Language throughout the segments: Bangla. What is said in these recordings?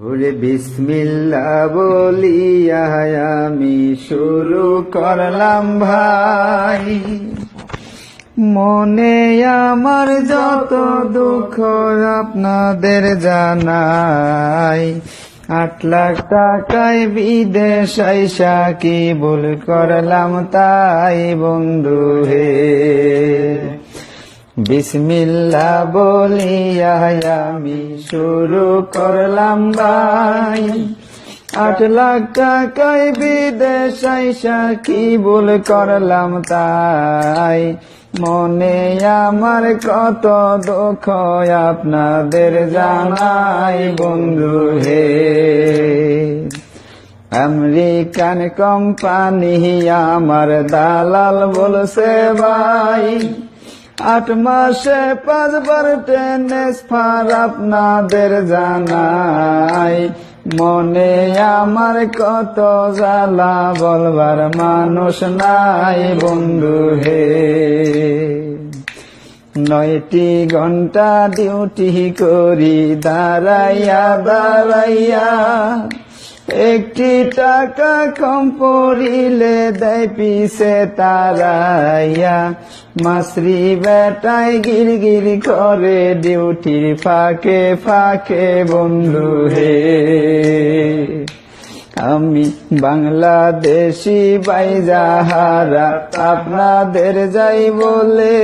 ওরে বিসমিল্লা বলিয়া আমি শুরু করলাম ভাই। মনে আমার যত দুঃখ আপনাদের জানাই। আট লাখ টাকায় বিদেশ আইসা কি ভুল করলাম তাই বন্ধু হে। বিসমিল্লা বলিয়া আমি শুরু করলাম ভাই। আট লাখ টাকায় বিদেশ আইসা কি ভুল করলাম তাই? মনে আমার কত দুঃখ আপনাদের জানাই, বন্ধু হে। আমেরিকান কোম্পানি আমার দালাল বলছে ভাই আট মাসে পাঁচবার টেনিস ফার আপনাদের জানাই। মনে আমার কত জ্বালা, বলবার মানুষ নাই বন্ধু হে। নয়টি ঘণ্টা ডিউটি করি, দাঁড়াইয়া দাঁড়াইয়া একটি টাকা কম পড়িলে দেয় পিছে তারাইয়া। মাসরি বেটায় গির গির করে ডিউটির ফাঁকে ফাঁকে বন্ধু হে। আমি বাংলাদেশি বাইজাহারা আপনাদের যাই বলে।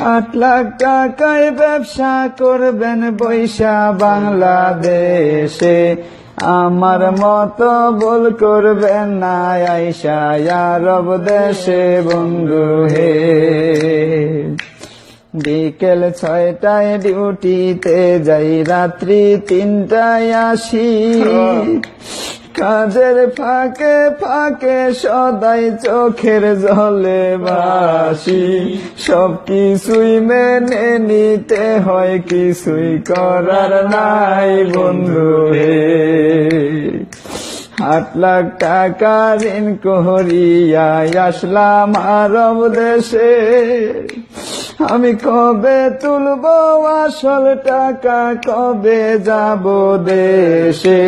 আট লাখ টাকায় ব্যবসা করবেন বৈশা বাংলাদেশে। আমার মতো ভুল করবেন না আইসা আরব দেশে বন্ধু হে। বিকেল ছয়টায় ডিউটিতে যাই, রাত্রি তিনটায় আসি। কাজের ফাঁকে ফাঁকে সদাই চোখের জলে বাসি সব কিছুই মেনে নিতে হয়, কিছুই করার নাই বন্ধু হে। আট লাখ টাকা ঋণ করিয়া আসলাম আরব দেশে। আমি কবে তুলব আসল টাকা? কবে যাব দেশে?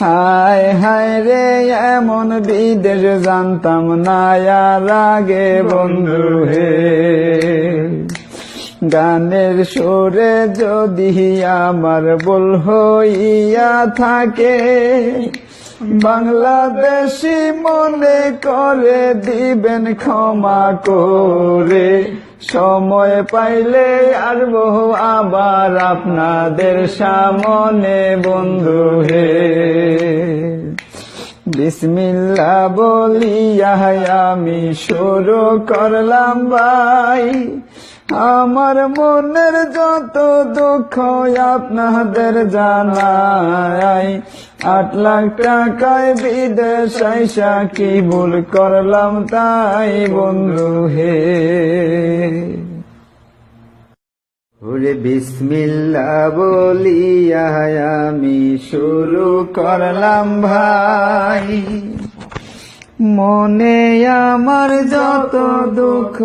হায় হায় রে, এমন বিদেশ জানতাম না আর আগে বন্ধু হে। গানের সুরে যদি আমার বল হইয়া থাকে বাংলাদেশি মনে করে দিবেন ক্ষমা করে। সময় পাইলে আসব আবার আপনাদের সামনে বন্ধু হে। বিসমিল্লা বলিয়া আমি শুরু করলাম ভাই। আমার মনের যত দুঃখ আপনাদের জানাই, আট লাখ টাকায় বিদেশ আইসা কি ভুল করলাম তাই বন্ধু হে? ওরে বিসমিল্লা বলিয়া আমি শুরু করলাম ভাই। মনে আমার যত দুঃখ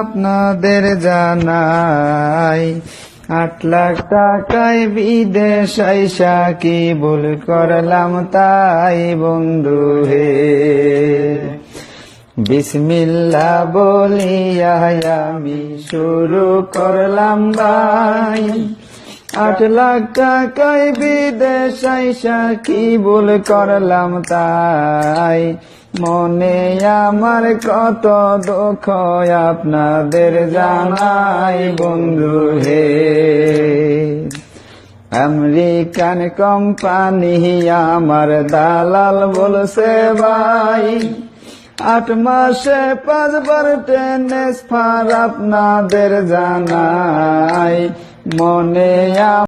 আপনাদের জানাই। আট লাখ টাকায় বিদেশ আইসা কি ভুল করলাম তাই বন্ধু হে। বিসমিল্লা বলিয়া আমি শুরু করলাম ভাই। আট লাখ টাকায় বিদেশ আইসা কি ভুল করলাম তাই? মনে আমার কত দুঃখ আপনাদের জানাই বন্ধু হে। আমেরিকান কোম্পানি আমার দালাল বলছে, ভাই, আট মাসে পাঁচবার টেনিস ফার আপনাদের জানাই। মনে